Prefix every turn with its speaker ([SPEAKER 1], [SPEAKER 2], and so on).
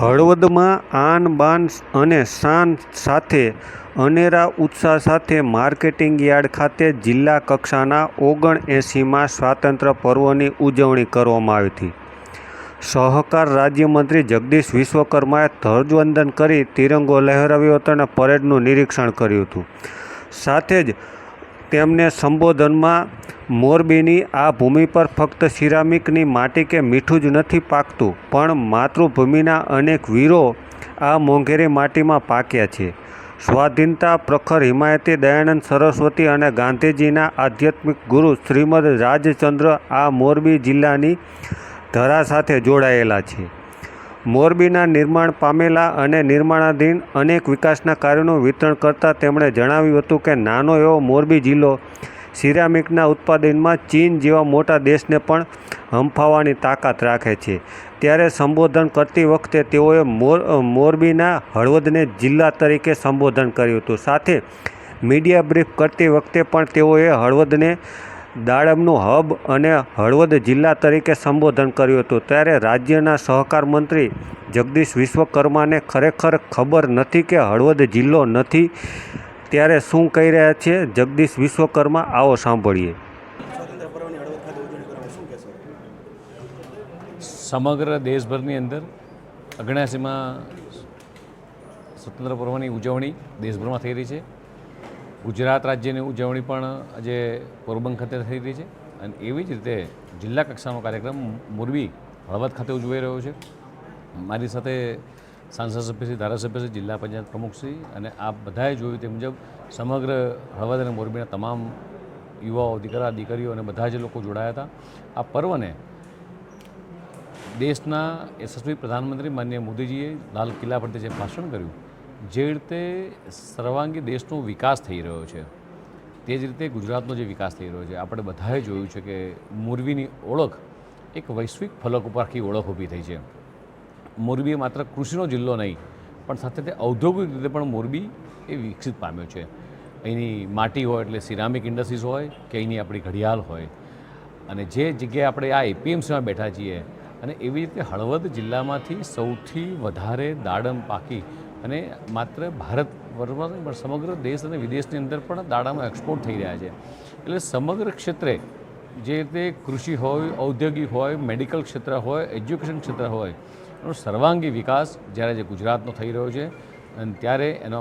[SPEAKER 1] હળવદમાં આન બાન અને શાન સાથે અનેરા ઉત્સાહ સાથે માર્કેટિંગ યાર્ડ ખાતે જિલ્લા કક્ષાના ઓગણ એંસીમાં સ્વાતંત્ર્ય પર્વની ઉજવણી કરવામાં આવી હતી. સહકાર રાજ્યમંત્રી જગદીશ વિશ્વકર્માએ ધ્વજવંદન કરી તિરંગો લહેરાવ્યો હતો અને પરેડનું નિરીક્ષણ કર્યું હતું. સાથે જ તેમને સંબોધનમાં મોરબીની આ ભૂમિ પર ફક્ત સિરામિકની માટી કે મીઠું જ નથી પાકતું, પણ માતૃભૂમિના અનેક વીરો આ મોંઘેરી માટીમાં પાક્યા છે. સ્વાધીનતા પ્રખર હિમાયતી દયાનંદ સરસ્વતી અને ગાંધીજીના આધ્યાત્મિક ગુરુ શ્રીમદ રાજચંદ્ર આ મોરબી જિલ્લાની ધરા સાથે જોડાયેલા છે. મોરબીના નિર્માણ પામેલા અને નિર્માણાધીન અનેક વિકાસના કાર્યોનું વિતરણ કરતાં તેમણે જણાવ્યું હતું કે નાનો એવો મોરબી જિલ્લો સિરામિકના ઉત્પાદનમાં ચીન જેવા મોટા દેશને પણ હંફાવવાની તાકાત રાખે છે. ત્યારે સંબોધન કરતી વખતે તેઓએ મોર મોરબીના હળવદને જિલ્લા તરીકે સંબોધન કર્યું હતું. સાથે મીડિયા બ્રીફ કરતી વખતે પણ તેઓએ હળવદને દાડમનું હબ અને હળવદ જિલ્લા તરીકે સંબોધન કર્યું હતું. ત્યારે રાજ્યના સહકાર મંત્રી જગદીશ વિશ્વકર્માને ખરેખર ખબર નથી કે હળવદ જિલ્લો નથી ત્યારે શું કહી રહ્યા છે? જગદીશ વિશ્વકર્મા, આવો સાંભળીએ.
[SPEAKER 2] સમગ્ર દેશભરની અંદર અગણાસીમાં સ્વતંત્ર પર્વની ઉજવણી દેશભરમાં થઈ રહી છે. ગુજરાત રાજ્યની ઉજવણી પણ આજે પોરબંદર ખાતે થઈ રહી છે અને એવી જ રીતે જિલ્લા કક્ષાનો કાર્યક્રમ મોરબી હળવદ ખાતે ઉજવાઈ રહ્યો છે. મારી સાથે સાંસદ સભ્યશ્રી ધારાસભ્યશ્રી જિલ્લા પંચાયત પ્રમુખશ્રી અને આ બધાએ જોયું તે મુજબ સમગ્ર હળવદ અને મોરબીના તમામ યુવાઓ, દીકરા, દીકરીઓ અને બધા જ લોકો જોડાયા હતા. આ પર્વને દેશના યશસ્વી પ્રધાનમંત્રી માનનીય મોદીજીએ લાલ કિલ્લા પરથી જે ભાષણ કર્યું, જે રીતે સર્વાંગી દેશનો વિકાસ થઈ રહ્યો છે, તે જ રીતે ગુજરાતનો જે વિકાસ થઈ રહ્યો છે, આપણે બધાએ જોયું છે કે મોરબીની ઓળખ એક વૈશ્વિક ફલક ઉપર ઓળખ ઊભી થઈ છે. મોરબી માત્ર કૃષિનો જિલ્લો નહીં, પણ સાથે તે ઔદ્યોગિક રીતે પણ મોરબી એ વિકસિત પામ્યો છે. અહીંની માટી હોય એટલે સિરામિક ઇન્ડસ્ટ્રીઝ હોય કે અહીંની આપણી ઘડિયાળ હોય. અને જે જગ્યાએ આપણે આ એપીએમસીમાં બેઠા છીએ અને એવી રીતે હળવદ જિલ્લામાંથી સૌથી વધારે દાડમ પાકી અને માત્ર ભારત વર્ષમાં પણ સમગ્ર દેશ અને વિદેશની અંદર પણ દાડામાં એક્સપોર્ટ થઈ રહ્યા છે. એટલે સમગ્ર ક્ષેત્રે જે રીતે કૃષિ હોય, ઔદ્યોગિક હોય, મેડિકલ ક્ષેત્ર હોય, એજ્યુકેશન ક્ષેત્ર હોય સર્વાંગી વિકાસ જ્યારે જે ગુજરાતનો થઈ રહ્યો છે અને ત્યારે એનો